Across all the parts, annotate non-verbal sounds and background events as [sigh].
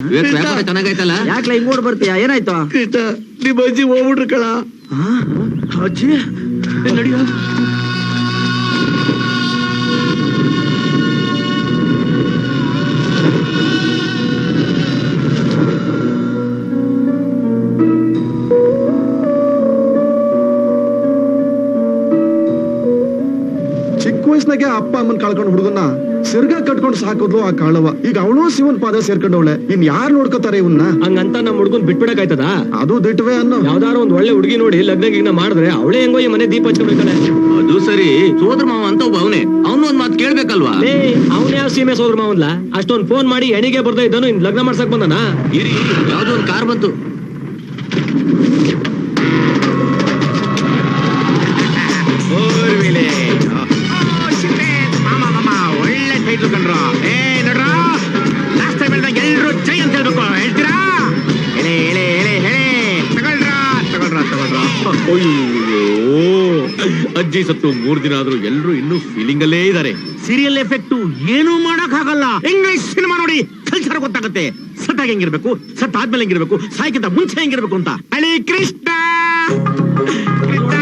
ಇವತ್ತು ವ್ಯಾಪಾರ ಚೆನ್ನಾಗೈತಲ್ಲ ಯಾಕ್ಲ ಹಿಂಗ್ ಓಡ್ ಬರ್ತೀಯ? ಏನಾಯ್ತು? ಕೃಷ್ಣ ನಿಮ್ಮ ಅಜ್ಜಿ ಹೋಗ್ಬಿಟ್ರು ಕಳ? ಅಜ್ಜಿ. ನಡಿಯೋ? ಚಿಕ್ಕ ವಯಸ್ಸಿನಾಗೆ ಅಪ್ಪ ಅಮ್ಮನ್ ಕಳ್ಕೊಂಡು ಹುಡುಗನ್ನ ಸಿರ್ಗ ಕಟ್ಕೊಂಡು ಸಾಕೋದ್ಲು ಆ ಕಾಳವ. ಈಗ ಅವಳು ಶಿವನ್ ಪಾದ ಸೇರ್ಕೊಂಡವಳೆ. ಇನ್ ಯಾರು ನೋಡ್ಕೋತಾರೆ ಇವನ್ನ ಹಂಗಂತ ನಮ್ ಹುಡ್ಗನ್ ಬಿಟ್ಬಿಡಕಾಯ್ತದ ಅದು ದಿಟ್ವೆ ಅನ್ನೋ. ಯಾವ್ದಾರ ಒಂದ್ ಒಳ್ಳೆ ಹುಡುಗಿ ನೋಡಿ ಲಗ್ನ ಗಿಗ್ನ ಮಾಡಿದ್ರೆ ಅವಳೇ ಹೆಂಗೋ ಈ ಮನೆ ದೀಪ ಹಚ್ಕೊಬೇಕಲ್ಲ ಅದು ಸರಿ. ಸೋದ್ರ ಮಾವ ಅಂತ ಒಬ್ಬ ಅವನೇ. ಅವನು ಒಂದ್ ಮಾತು ಕೇಳ್ಬೇಕಲ್ವಾ? ಏ ಅವ್ನ ಯಾವ ಸೀಮೆ ಸೋದ್ರ ಮಾವನ್ಲ? ಅಷ್ಟೊಂದ್ ಫೋನ್ ಮಾಡಿ ಎಣಿಗೆ ಬರ್ತಾ ಇದ್ದಾನು ಇನ್ ಲಗ್ನ ಮಾಡ್ಸಕ್ ಬಂದನಾ? ಇರಿ ಯಾವ್ದೋ ಒಂದ್ ಕಾರ್ ಬಂತು. ಟೈಟ್ಲ್ ಏ ನೋಡ್ರ? ಲಾಸ್ಟ್ ಟೈಮ್ ಹೇಳ್ದಾಗ ಎಲ್ರು ಜೈ ಅಂತ ಹೇಳ್ಬೇಕು ಹೇಳ್ತೀರಾ? ಎಳೆ ಎಳೆ ಎಳೆ ಹೇಳಿ ತಗೊಳ್ರ ತಗೊಳ್ರ ತಗೊಳ್ರ. ಅಯ್ಯೋ ಅಜ್ಜಿ ಸತ್ತು ಮೂರ್ ದಿನ ಆದ್ರೂ ಎಲ್ರು ಇನ್ನೂ ಫೀಲಿಂಗ್ ಅಲ್ಲೇ ಇದಾರೆ ಸೀರಿಯಲ್ ಎಫೆಕ್ಟ್ ಏನು ಮಾಡಕ್ ಆಗಲ್ಲ ಇಂಗ್ಲಿಷ್ ಸಿನಿಮಾ ನೋಡಿ ಕಲ್ಚರ್ ಗೊತ್ತಾಗುತ್ತೆ. ಸತ್ತಾಗ ಹೆಂಗಿರ್ಬೇಕು ಸತ್ ಆದ್ಮೇಲೆ ಹೆಂಗಿರ್ಬೇಕು ಸಾಯಕ್ಕಿಂತ ಮುಂಚೆ ಹೆಂಗಿರ್ಬೇಕು ಅಂತ. ಹಳಿ ಕೃಷ್ಣ! ಕೃಷ್ಣ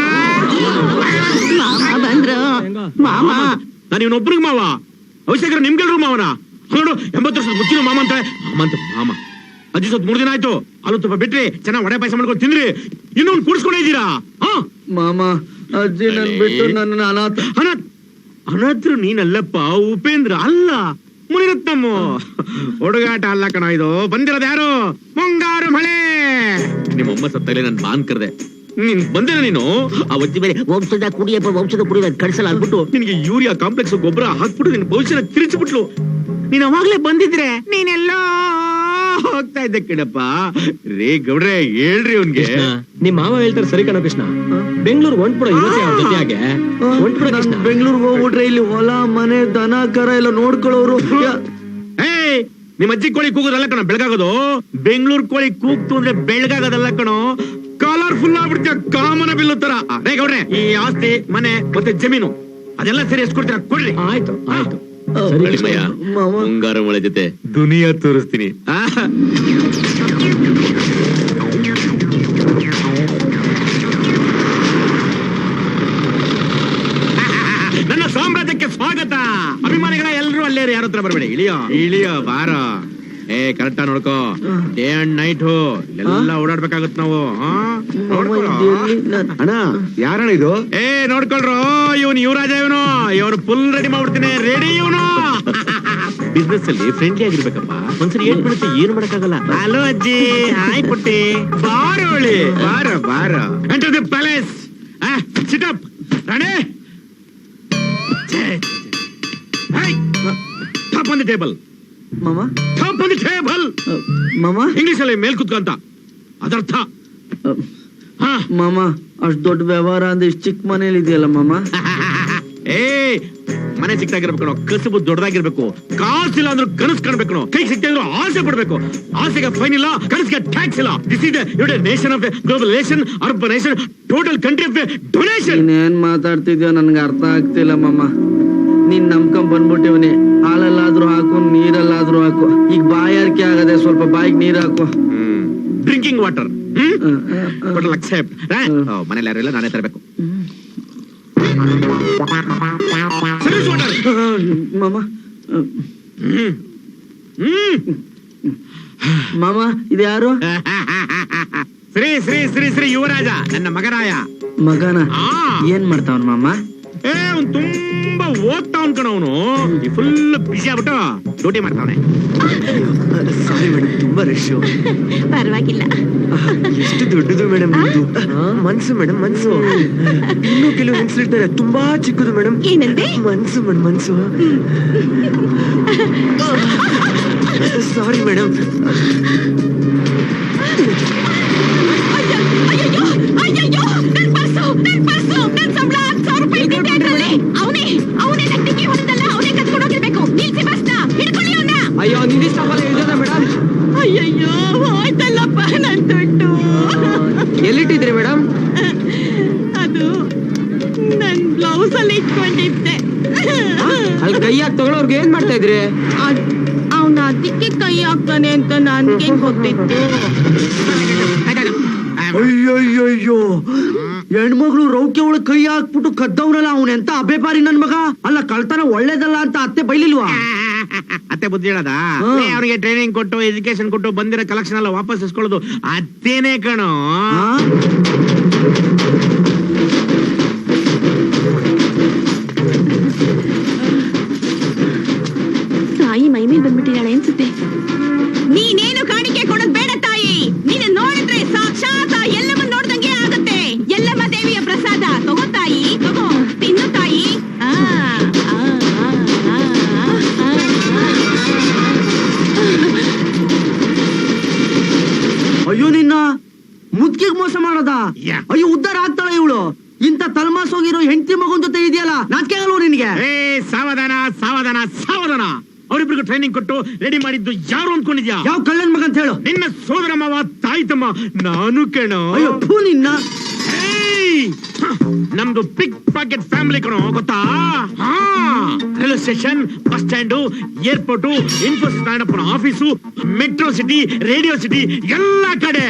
ಮಾವ ನಾನು ಇವನೊಬ್ರಿಗೆ ಮಾವ. ಅವಶ್ಯಕರ ನಿಮ್ಗೆಲ್ರು ಮಾವನ? ನೋಡು ಎಂಬತ್ತು ವರ್ಷದ ಮುಚ್ಚಿನ ಮಾಮ ಅಂತ. ಮಾಮ ಅಂತ ಮಾಮ. ಅಜ್ಜಿ ಸ್ವಲ್ಪ ಮೂರ್ ದಿನ ಆಯ್ತು. ಅಲ್ಲೂ ತುಪ್ಪ ಬಿಟ್ರಿ ಚೆನ್ನಾಗಿ ವಡೆ ಪಾಯಸ ಮಾಡ್ಕೊಂಡು ತಿಂದ್ರಿ ಇನ್ನೊಂದು ಕುಡಿಸ್ಕೊಂಡೇ ಇದ್ದೀರಾ? ಹಾ? ಮಾಮ ಅಜ್ಜಿ ನನ್ ಬಿಟ್ಟು ನನ್ನ ಅನಾಥ ಅನಾಥ? ಅನಾಥರು ನೀನಲ್ಲಪ್ಪ ಉಪೇಂದ್ರ ಅಲ್ಲ. ಮುನಿರತ್ನಮ್ಮ. ಹುಡುಗಾಟ ಅಲ್ಲ ಕಣ ಇದು. ಬಂದಿರೋದು ಯಾರು? ಮುಂಗಾರು ಮಳೆ. ನಿಮ್ಮಮ್ಮ ಸತ್ತಲೇ ನನ್ ಮಾನ್ ಕರ್ದೆ. ನೀನ್ ಬಂದೇನೆ ನೀನು? ಆ ಮೇಲೆ ವಂಶದ ಕುಡಿಯಪ್ಪ ವಂಶದ ಕುಡಿಯೋದ ಕಡಿಸಲ್ಲ ಅಂದ್ಬಿಟ್ಟು ನಿನಗೆ ಯೂರಿಯಾ ಕಾಂಪ್ಲೆಕ್ಸ್ ಗೊಬ್ಬರ ಹಾಕ್ಬಿಟ್ಟು ನಿನ್ ಭವಿಷ್ಯನ ತಿರುಚಿಬಿಟ್ಲು ನೀನ್ ಅವಾಗ್ಲೇ ಬಂದಿದ್ರೆ ನೀನೆಲ್ಲ ಹೋಗ್ತಾ ಇದ್ದೆ ಕಣಪ್ಪ. ರೇ ಗೌಡ್ರೆ ಹೇಳ್ರಿ ಅವ್ನ್ಗೆ. ನಿಮ್ ಮಾವ ಹೇಳ್ತಾರೆ ಸರಿ ಕಣ ಕೃಷ್ಣ. ಬೆಂಗಳೂರು ಹೊಂಟ್ಬಿಡ ಇವತ್ತೇ ಅವ್ರ ಜೊತೆಯಾಗೆ. ಹೊಂಟ್ಬಿಡ ಕೃಷ್ಣ. ಬೆಂಗಳೂರಿಗೆ ಹೋಗ್ಬಿಟ್ರೆ ಇಲ್ಲಿ ಹೊಲ ಮನೆ ದನ ಕರ ಎಲ್ಲ ನೋಡ್ಕೊಳ್ಳೋರು. ಏಯ್ ನಿಮ್ಮ ಅಜ್ಜಿ ಕೋಳಿ ಕೂಗೋದಲ್ಲ ಕಣ ಬೆಳಗಾಗೋದು? ಬೆಂಗಳೂರು ಕೋಳಿ ಕೂಗ್ತು ಅಂದ್ರೆ ಬೆಳಗಾಗೋದಲ್ಲ ಕಣೋ. ಕಲರ್ಫುಲ್ ಆಗ್ಬಿಡ್ತೀಯ? ಕಾಮನ ಬಿಲ್ಲು ತರ. ರೇ ಗೌಡ್ರೆ ಈ ಆಸ್ತಿ ಮನೆ ಮತ್ತೆ ಜಮೀನು ಅದೆಲ್ಲ ಸರಿ ಎಷ್ಟು ಕೊಡ್ತೀರಾ? ಕೊಡ್ರಿ. ಆಯ್ತು ಆಯ್ತು. ಕಳಿಮಯ್ಯ ಮುಂಗಾರು ಮಳೆ ಜೊತೆ ದುನಿಯಾ ತೋರಿಸ್ತೀನಿ. ನನ್ನ ಸಾಮ್ರಾಜ್ಯಕ್ಕೆ ಸ್ವಾಗತ. ಅಭಿಮಾನಿಗಳ ಎಲ್ಲರೂ ಅಲ್ಲೇ ಯಾರತ್ರ ಬರಬೇಡಿ? ಇಳಿಯೋ? ಇಳಿಯೋ ಬಾರ. ಏ ಕರೆಕ್ಟ್ ನೋಡ್ಕೋ. ಡೇ ಅಂಡ್ ನೈಟ್ ಎಲ್ಲ ಓಡಾಡ್ಬೇಕಾಗತ್ ನಾವು. ಅಣ್ಣ ಯಾರಣ ಇದು? ಏ ನೋಡ್ಕೊಳ್ರು ಇವನು ಯುವರಾಜ ಇವನು. ಇವನು ಫುಲ್ ರೆಡಿ ಮಾಡ್ಬಿಡ್ತೀನಿ. ರೆಡಿ ಇವನು. ಬಿಸ್ನೆಸ್ ಅಲ್ಲಿ ಫ್ರೆಂಡ್ಲಿ ಆಗಿರ್ಬೇಕಪ್ಪ. ಒಂದ್ಸರಿ ಏಟ್ ಬಿಡುತ್ತೆ ಏನು ಮಾಡಕ್ಕಾಗಲ್ಲ? ಹಲೋ ಅಜ್ಜಿ ಹಾಯ್ ಪುಟ್ಟಿ. ಬಾರೋಳಿ ಬಾರ ಬಾರ. Enter the palace sit up Rani. Top on the table ಮಾಮ? ಆನ್ ದಿ ಟೇಬಲ್ ಮಾಮ. ಇಂಗ್ಲಿಷ್ ಅಲ್ಲಿ ಮೇಲ್ ಕುತ್ಕಂತ ಅದರ್ಥ ಹಾ. ಮಾಮ ಅಷ್ಟು ದೊಡ್ಡ ವ್ಯವಹಾರ ಅಂದ್ರೆ ಇಷ್ಟು ಚಿಕ್ಕ ಮನೇಲಿ ಇದೆಯಲ್ಲ ಮಾಮ? [laughs] ಏ ಮನೆ ಚಿಕ್ಕದಾಗಿರ್ಬೇಕು ಕಣೋ ಕಸುಬು ದೊಡ್ಡದಾಗಿರ್ಬೇಕು. ಇಲ್ಲ ಅಂದ್ರೆ ಕನಸು ಕಾಣ್ಬೇಕು ಕಣೋ ಕೈ ಸಿಕ್ತಾ ಇದ್ರು ಆಸೆ ಪಡ್ಬೇಕು. ಆಸೆಗೆ ಫೈನ್ ಇಲ್ಲ ಕನಸಿಗೆ ಟ್ಯಾಕ್ಸ್ ಇಲ್ಲ. This is united nation of global nation urbanization total country of donation ಏನ್ ಮಾತಾಡ್ತಿದ್ಯೋ ನನ್ಗೆ ಅರ್ಥ ಆಗ್ತಿಲ್ಲ ಮಾಮ. ನೀನ್ ನಂಬ್ಕೊಂಡ್ ಬಂದ್ಬಿಟ್ಟಿವ್ನಿ. ಹಾಲಲ್ಲಾದ್ರೂ ಹಾಕು ನೀರಲ್ಲಾದ್ರೂ ಹಾಕು. ಈಗ ಬಾಯಾರಿಕೆ ಆಗದೆ ಸ್ವಲ್ಪ ಬಾಯಿಗೆ ನೀರ್ ಹಾಕು. ಡ್ರಿಂಕಿಂಗ್ ವಾಟರ್ ಅಕ್ಸೆಪ್ಟ್ ಮನೇಲಿ ಯಾರು ಇಲ್ಲ ನಾನೇ ತರಬೇಕು. ಮಾಮ. ಮಾಮ ಇದ್ಯಾರು ಶ್ರೀ ಶ್ರೀ ಶ್ರೀ ಶ್ರೀ ಯುವರಾಜ ನನ್ನ ಮಗರಾಯ ಮಗನ? ಏನ್ ಮಾಡ್ತಾವನ್ ಮಾಮ? ಏ ಅವ್ನು ತುಂಬಾ ಓದ್ತಾವನ್ ಕಣ ಅವನು. ಫುಲ್ ಬಿಸಿ ಆಗ್ಬಿಟ್ಟು ಡ್ಯೂಟಿ ಮಾಡ್ತಾವನೆ. ಸಾರಿ ಮೇಡಮ್ ತುಂಬಾ ರಶ್ ಪರವಾಗಿಲ್ಲ. ಎಷ್ಟು ದೊಡ್ಡದು ಮೇಡಮ್ ಇದು ಮನ್ಸು ಮೇಡಮ್ ಮನ್ಸು. ಇನ್ನೂ ಕೆಲವು ಹೆಂಗಸರಿರ್ತಾರೆ ತುಂಬಾ ಚಿಕ್ಕದು ಮೇಡಮ್ ಏನಂದೆ ಮನ್ಸು ಮೇಡಮ್ ಮನ್ಸು. ಸಾರಿ ಮೇಡಮ್ ಬುದ್ಧಿ ಹೇಳದ. ಅವ್ರಿಗೆ ಟ್ರೈನಿಂಗ್ ಕೊಟ್ಟು ಎಜುಕೇಶನ್ ಕೊಟ್ಟು ಬಂದಿರೋ ಕಲೆಕ್ಷನ್ ಎಲ್ಲ ವಾಪಸ್ ಇಸ್ಕೊಳ್ಳೋದು ಅತ್ತೇನೆ ಕಣೋ? ಕಣೋ. ಅಯ್ಯೋ ಫೂ ನಿನ್ನ. ನಮ್ದು ಪಿಕ್ ಪಾಕೆಟ್ ಫ್ಯಾಮಿಲಿ ಕಣೋ ಗೊತ್ತಾ? ಹಾ. Railway station bus stand airport Infosys ನಾರಾಯಣಪ್ಪನ office metro city radio city ಎಲ್ಲಾ ಕಡೆ.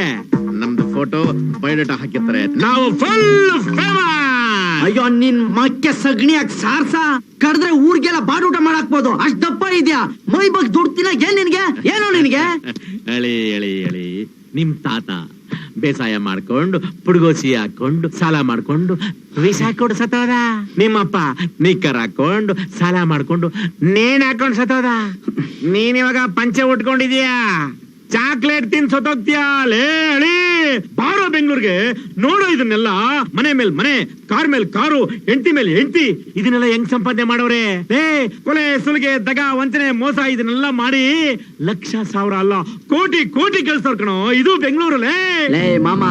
ನಮ್ದು ಫೋಟೋ ಬಯೋಡೇಟಾ ಹಾಕಿರ್ತಾರೆ. ನಾವು ಫುಲ್ ಫೇಮಸ್ ಅಯ್ಯೋ ನಿನ್ ಮಕ್ಕೆ ಸಗಣಿ ಹಾಕಿ ಸಾರ್ಸ? ಕರೆದ್ರೆ ಊರ್ಗೆಲ್ಲ ಬಾಡೂಟ ಮಾಡಾಕ್ಬೋದು. ಅಷ್ಟ್ ದಪ್ಪ ಇದ್ಯಾ? ಮೈ ಬಗ್ಗೆ ದುಡ್ತಿನ ಏನ್ ನಿನ್ಗೆ? ಏನೋ ನಿನ್ಗೆ? [laughs] ಹೇಳಿ ಹೇಳಿ ಹೇಳಿ. ನಿಮ್ ತಾತ. ಬೇಸಾಯ ಮಾಡ್ಕೊಂಡು, ಪುಡುಗೋಸಿ ಹಾಕೊಂಡು, ಸಾಲ ಮಾಡ್ಕೊಂಡು ವೀಸಾ ಹಾಕೊಂಡು ಸತ್ತೋದ? ನಿಮ್ಮಪ್ಪ ನಿಕ್ಕರ್ ಹಾಕೊಂಡು ಸಾಲ ಮಾಡ್ಕೊಂಡು, ನೇಣ್ ಹಾಕೊಂಡು ಸತ್ತೋದ? ನೀನಿವಾಗ ಪಂಚೆ ಉಟ್ಕೊಂಡಿದೀಯಾ ಚಾಕ್ಲೇಟ್ ತಿನ್ ಅಳಿ. ಬಾರೋ ಬೆಂಗಳೂರಿಗೆ. ನೋಡೋ ಇದನ್ನೆಲ್ಲ. ಮನೆ ಮೇಲ್ ಮನೆ, ಕಾರ್ ಮೇಲ್ ಕಾರು, ಹೆಂಡತಿ ಮೇಲೆ ಹೆಂಡತಿ. ಇದನ್ನೆಲ್ಲ ಹೆಂಗ್ ಸಂಪಾದನೆ ಮಾಡೋರೆ? ಏ ಕೊಲೆ, ಸುಲಿಗೆ, ದಗ, ವಂಚನೆ, ಮೋಸ, ಇದನ್ನೆಲ್ಲ ಮಾಡಿ ಲಕ್ಷ ಸಾವಿರ ಅಲ್ಲ, ಕೋಟಿ ಕೋಟಿ ಕೆಲ್ಸವ್ರ ಕಣೋ, ಇದು ಬೆಂಗಳೂರಲ್ಲೇ ಲೇ. ಮಾಮ,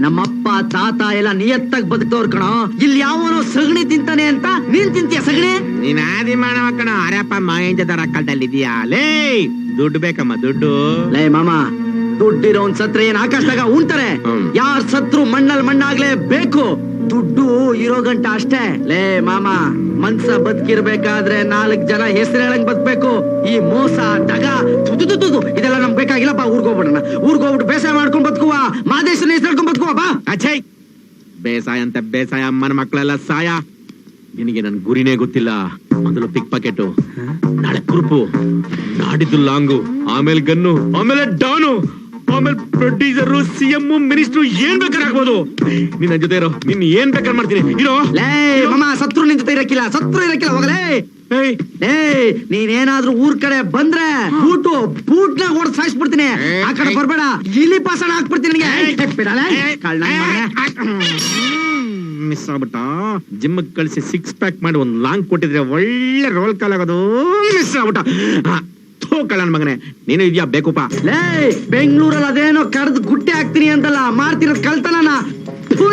ನಮ್ಮಪ್ಪ, ತಾತ ಎಲ್ಲ ನಿಯತ್ತಾಗಿ ಬದುಕೋರ್ ಕಣೋ. ಇಲ್ಲಿ ಯಾವನು ಸಗಣಿ ತಿಂತಾನೆ ಅಂತ ನೀನ್ ತಿಂತೀಯ ಸಗಣಿ? ನೀನ್ ಆದಿ ಮಾನವ ಕಣ ಅರಪ್ಪ ಮಾಯಂಜ ಕಲ್ತಲ್ಲಿದ್ಯಾ ಲೇ ದುಡ್ಡು ಬೇಕಮ್ಮ ದುಡ್ಡು. ಲೇ ಮಾಮ ದುಡ್ಡಿರೋ ಒಂದ್ ಸತ್ರ ಏನ್ ಆಕಾಶದಾಗ ಉಂತಾರೆ ಹ್ಮ್. ಯಾರ್ ಸತ್ರು ಮಣ್ಣಲ್ ಮಣ್ಣಾಗ್ಲೇ ಬೇಕು? ದುಡ್ಡು ಇರೋ ಗಂಟ ಅಷ್ಟೇ. ಲೇ ಮಾಮ ಮನ್ಸ ಬದುಕಿರ್ಬೇಕಾದ್ರೆ ನಾಲ್ಕ್ ಜನ ಹೆಸರು ಹೇಳಂಗ್ ಬದುಕ್ಬೇಕು. ಈ ಮೋಸ ದಗ ತು, ತು, ತು, ತು, ತು, ಇದೆಲ್ಲ ನಮ್ಗೆ ಬೇಕಾಗಿಲ್ಲಪ್ಪ ಊರ್ಗೋಗ್ಬಿಡೋಣ ಊರ್ಗೋಗ್ಬಿಟ್ಟು ಬೇಸಾಯ ಮಾಡ್ಕೊಂಡ್ ಬದುಕುವ ಮಾದೇಶನ ಹೆಸರು ಹೇಳ್ಕೊಂಡ್ ಬದುಕುವ ಬಾ. ಅಚ್ಚೈ ಬೇಸಾಯ ಅಂತ ಬೇಸಾಯ ಅಮ್ಮನ ಮಕ್ಕಳೆಲ್ಲ ಸಾಯ. ನಿನಗೆ ನನ್ನ ಗುರಿನೇ ಗೊತ್ತಿಲ್ಲ. ಮೊದಲು ಪಿಕ್ ಪಾಕೆಟ್ ನಾಳೆ ಕುರುಪು ನಾಡಿದ್ದು ಲಾಂಗು ಆಮೇಲೆ ಗನ್ನು ಆಮೇಲೆ ಡಾನು ಆಮೇಲೆ ಪ್ರೊಡ್ಯೂಸರ್ ಸಿಎಂ ಮಿನಿಸ್ಟರ್ ಏನ್ ಬೇಕಾದ್ರೆ ಆಗ್ಬೋದು. ನಿನ್ನ ಜೊತೆ ಇರೋ ನಿನ್ ಏನ್ ಬೇಕಾದ್ರೆ ಮಾಡ್ತೀನಿ. ಇರೋ? ಮಾಮ ಸತ್ರು ನಿನ್ ಜೊತೆ ಇರಕ್ಕಿಲ್ಲ ಸತ್ರು ಇರಕ್ಕಿಲ್ಲ ಹೋಗಲೇ. ಏಯ್, ನೀನೇನಾದ್ರೂ ಊರ್ ಕಡೆ ಬಂದ್ರೆ ಬೂಟು ಬೂಟ್ನ ಹೊಡೆದ್ ಸಾಯಿಸ್ಬಿಡ್ತೀನಿ. ಆ ಕಡೆ ಬರ್ಬೇಡ ಇಲ್ಲಿ ಪಾಸಣ ಹಾಕ್ಬಿಡ್ತೀನಿ ನಿನಗೆ. ಮಿಸ್ ಆಗ್ಬಿಟ್ಟ. ಜಿಮ್ ಕಳಿಸಿ ಸಿಕ್ಸ್ ಪ್ಯಾಕ್ ಮಾಡಿ ಒಂದ್ ಲಾಂಗ್ ಕೊಟ್ಟಿದ್ರೆ ಒಳ್ಳೆ ರೋಲ್ ಕಾಲ್ ಆಗೋದು ಮಿಸ್ ಆಗ್ಬಿಟ್ಟ. ಆ, ಮಗನೆ ನೀನು ಇದ್ಯಾ ಬೇಕುಪ್ಪ ಲೇ ಬೆಂಗಳೂರಲ್ಲಿ ಅದೇನೋ ಕಡ್ದು ಗುಟ್ಟೆ ಹಾಕ್ತೀನಿ ಅಂತಲ್ಲ ಮಾಡ್ತಿರೋದ್ ಕಳ್ತನನ?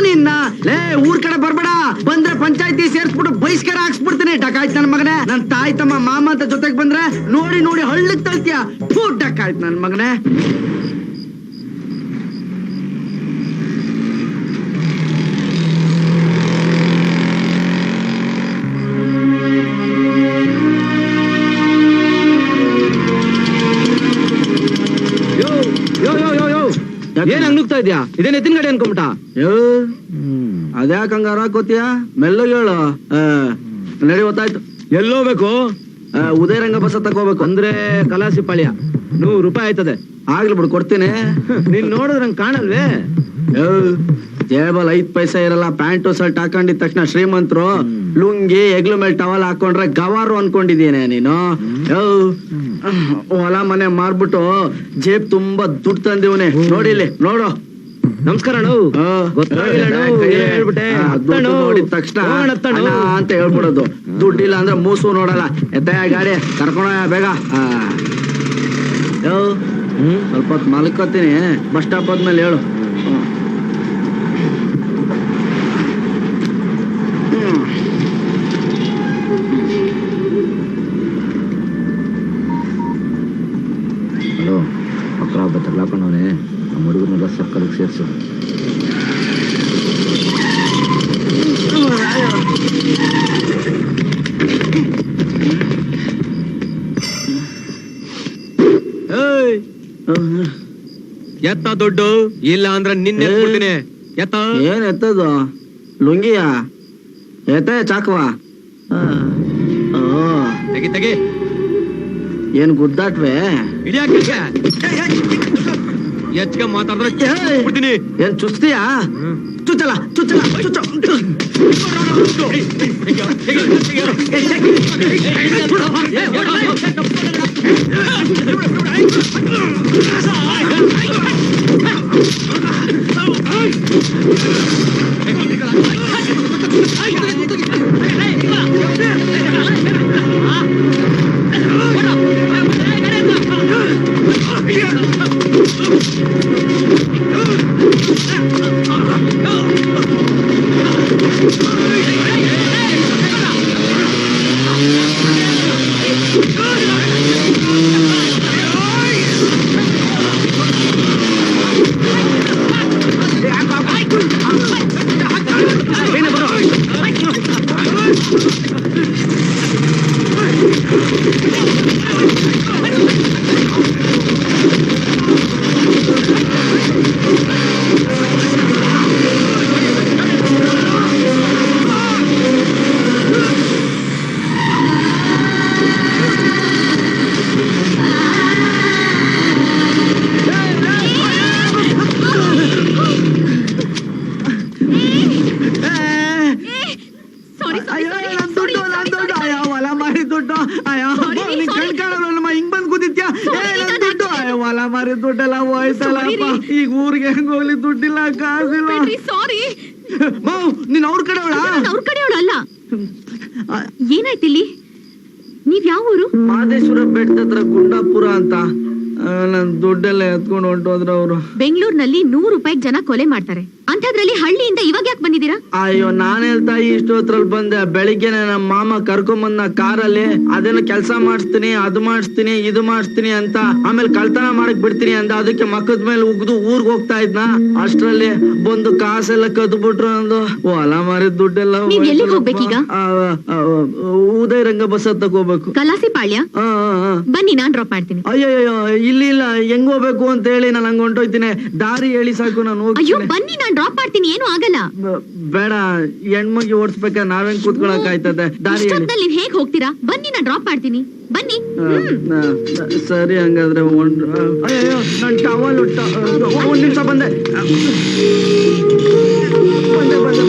ನಿನ್ನ. ಲೇ ಊರ್ ಕಡೆ ಬರ್ಬೇಡ. ಬಂದ್ರೆ ಪಂಚಾಯತಿ ಸೇರ್ಸ್ಬಿಟ್ಟು ಬಹಿಷ್ಕಾರ ಹಾಕ್ಸ್ಬಿಡ್ತೀನಿ. ಡಕಾಯ್ತು ನನ್ ಮಗನೇ. ನನ್ ತಾಯಿ ತಮ್ಮ ಮಾಮ ಅಂತ ಜೊತೆಗ್ ಬಂದ್ರೆ ನೋಡಿ ನೋಡಿ ಹಳ್ಳಕ್ ತಳ್ತೀಯ. ಡಕ್ ಡಕಾಯ್ತು ನನ್ ಮಗನೇ. ಹಂಗ್ನುಗ್ತಾ ಇದ್ಯಾ? ಇದೇ ಎತ್ತಿನ ಗಾಡಿ ಅನ್ಕೊಂಬಿಟ ಅದ್ಯಾಕ ಹಂಗಾರ ಹಾಕೋತೀಯ ಮೆಲ್ಲ ಹೇಳು. ನಡಿ ಗೊತ್ತಾಯ್ತು. ಎಲ್ಲೋಗ್ಬೇಕು ಉದಯರಂಗ ಬಸ ತಗೋಬೇಕು ಅಂದ್ರೆ ಕಲಾಸಿ ಪಾಳ್ಯ. ನೂರು ರೂಪಾಯಿ ಆಯ್ತದೆ. ಆಗ್ಲಿ ಬಿಡು ಕೊಡ್ತೀನಿ. ನೀನ್ ನೋಡಿದ್ರೆ ನಂಗೆ ಕಾಣಲ್ವೇ? ಕೇಬಲ್ ಜೇಬಲ್ ಐದ್ ಪೈಸೆ ಇರಲ್ಲ. ಪ್ಯಾಂಟು ಶರ್ಟ್ ಹಾಕೊಂಡಿದ ತಕ್ಷಣ ಶ್ರೀಮಂತರು ಲುಂಗಿ ಎಗ್ಲು ಮೇಲೆ ಟವಲ್ ಹಾಕೊಂಡ್ರೆ ಗವಾರು ಅನ್ಕೊಂಡಿದೀನಿ ನೀನು? ಹೊಲ ಮನೆ ಮಾರ್ಬಿಟ್ಟು ಜೇಬ್ ತುಂಬಾ ದುಡ್ಡು ತಂದಿವನೆ. ನೋಡಿಲಿ ನೋಡು. ನಮಸ್ಕಾರ ನೋಡಿದ ತಕ್ಷಣ ಅಂತ ಹೇಳ್ಬಿಡೋದು. ದುಡ್ಡಿಲ್ಲ ಅಂದ್ರೆ ಮೂಸು ನೋಡಲ್ಲ. ಎತ್ತ ಗಾಡಿ ಕರ್ಕೊಂಡ ಬೇಗ. ಸ್ವಲ್ಪ ಹೊತ್ತು ಮಲ್ಕೋತೀನಿ ಬಸ್ ಸ್ಟಾಪ್ ಆದ್ಮೇಲೆ ಹೇಳು ಹ್ಮ್. ಹ್ಮ್. ಹಲೋ ಮಕ್ಕಳ ಹಬ್ಬ ತಗ್ಲಾಕೊಂಡವನೆ ನಮ್ಮ ಹುಡುಗರನ್ನೆಲ್ಲ ಸರ್ಕಲ್ಗೆ ಸೇರಿಸು ಏಯ್. ಹ್ಮ್. ಎತ್ತ ದೊಡ್ಡ? ಇಲ್ಲ ಅಂದ್ರೆ ನಿನ್ನೆ ಎತ್ತ? ಏನ್ ಎತ್ತದು? ಲುಂಗಿಯ? ಎತ್ತ ಚಾಕವಾ? ತೆಗಿ ತೆಗಿ. ಏನ್ ಗುದ್ದಾಟ್ವೆ? ಎಚ್ಕ ಮಾತಾಡಿದ್ರೆ ಬಿಡ್ತೀನಿ ಏನ್ ಚುಸ್ತಿಯಾ ಚುಚ್ಚಲ ಚುಚ್ಚಲ ಚುಚ್ಚ ಸಾರಿ ನಿನ್. ಕಣ್ ಹಿಂಗ್ ಬಂದ್ ಕೂತಿದ್ಯಾ? ದುಡ್ಡು ಹೊಲ ಮಾರಿ ದುಡ್ಡೆಲ್ಲ ಹೋಯ್ತಲ್ಲಪ್ಪ. ಈಗ ಊರಿಗೆ ಹೆಂಗ್ ಹೋಗ್ಲಿ ದುಡ್ಡಿಲ್ಲ ಕಾಸಿಲ್ಲ. ಸಾರಿ ಮಾವ್ ನೀನ್ ಅವ್ರ ಕಡೆ ನಾನು ಅವ್ರ ಕಡೆ ಅಲ್ಲ ಏನಾಯ್ತು ಇಲ್ಲಿ? ನೀವ್ ಯಾವ ಊರು? ಮಾದೇಶ್ವರ ಬೆಟ್ಟದ ಹತ್ರ ಗುಂಡಾಪುರ ಅಂತ. ನನ್ ದುಡ್ಡೆಲ್ಲ ಎತ್ಕೊಂಡು ಹೊಂಟೋದ್ರ ಅವರು. ಬೆಂಗಳೂರಿನಲ್ಲಿ ನೂರು ರೂಪಾಯಿ ಜನ ಕೊಲೆ ಮಾಡ್ತಾರೆ. ಅಂಥದ್ರಲ್ಲಿ ಹಳ್ಳಿಯಿಂದ ಇವಾಗ ಯಾಕೆ ಬಂದಿದ್ದೀರಾ? ಅಯ್ಯೋ ನಾನು ಹೇಳ್ತಾ ಇಷ್ಟೊತ್ರಲ್ಲಿ ಬಂದೆ. ಬೆಳಿಗ್ಗೆನೆ ನಮ್ಮ ಮಾಮ ಕರ್ಕೊಂಬಂದ ಕಾರಲ್ಲಿ ಅದನ್ನ ಕೆಲಸ ಮಾಡಿಸ್ತೀನಿ ಅದು ಮಾಡಿಸ್ತೀನಿ ಇದು ಮಾಡಿಸ್ತೀನಿ ಅಂತ ಆಮೇಲೆ ಕಳ್ತನ ಮಾಡಕ್ ಬಿಡ್ತೀನಿ ಅಂತ ಅದಕ್ಕೆ ಮಕ್ಕದ ಮೇಲೆ ಉಗ್ದು ಊರ್ಗ್ ಹೋಗ್ತಾ ಇದ್ನ. ಅಷ್ಟ್ರಲ್ಲಿ ಬಂದು ಕಾಸೆಲ್ಲ ಕದ್ದು ಬಿಟ್ರು ಅಂದು ಹೊಲ ಮಾರಿದ ದುಡ್ಡೆಲ್ಲ ನೀವ್ ಎಲ್ಲಿಗ್ ಹೋಯ್ತಲ್ಲಪ್ಪ. ಹೋಗ್ಬೇಕೀಗ? ಆ, ಆ, ಆ, ಉದಯ ರಂಗ ಬಸ್ ಹತ್ತಕ್ ಹೋಗ್ಬೇಕು ಕಲಾಸಿ ಪಾಳ್ಯ? ಆ, ಆ, ಆ. ಬನ್ನಿ ನಾನ್ ಡ್ರಾಪ್ ಮಾಡ್ತೀನಿ. ಅಯ್ಯಯ್ಯೋ ಇಲ್ಲಿ ಇಲ್ಲ. ಹೆಂಗ್ ಹೋಗ್ಬೇಕು ಅಂತ ಹೇಳಿ ನಾನು ಹಂಗ ಹೊಂಟೋಯ್ತೀನಿ. ದಾರಿ ಹೇಳಿ ಸಾಕು ನಾನು ಅಯ್ಯೋ ಹೋಗ್ತೀನಿ. ಬನ್ನಿ ನಾನ್ ಡ್ರಾಪ್ ಮಾಡ್ತೀನಿ ಏನು ಆಗಲ್ಲ. ಬೇಡ ಹೆಣ್ಮಗಿ ಓಡಿಸ್ಬೇಕಾ ನಾವೇನ್ ಕೂತ್ಕೊಳಕ್ ಆಯ್ತದೆ ದಾರಿ ಹೇಳಿ. ಇಷ್ಟೊತ್ನಲ್ಲಿ ನೀವ್ ಹೇಗ್ ಹೋಗ್ತೀರಾ? ಬನ್ನಿ ನಾ ಡ್ರಾಪ್ ಮಾಡ್ತೀನಿ. ಬನ್ನಿ. ಆ, ಆ, ಸರಿ ಹಂಗಾದ್ರೆ ಒಂದ್ ಅಯ್ಯಯ್ಯೋ ನನ್ ಟವಲ್ ಒಂದ್ ನಿಮಿಷ ಬಂದೆ ಬಂದೆ ಬಂದೆ.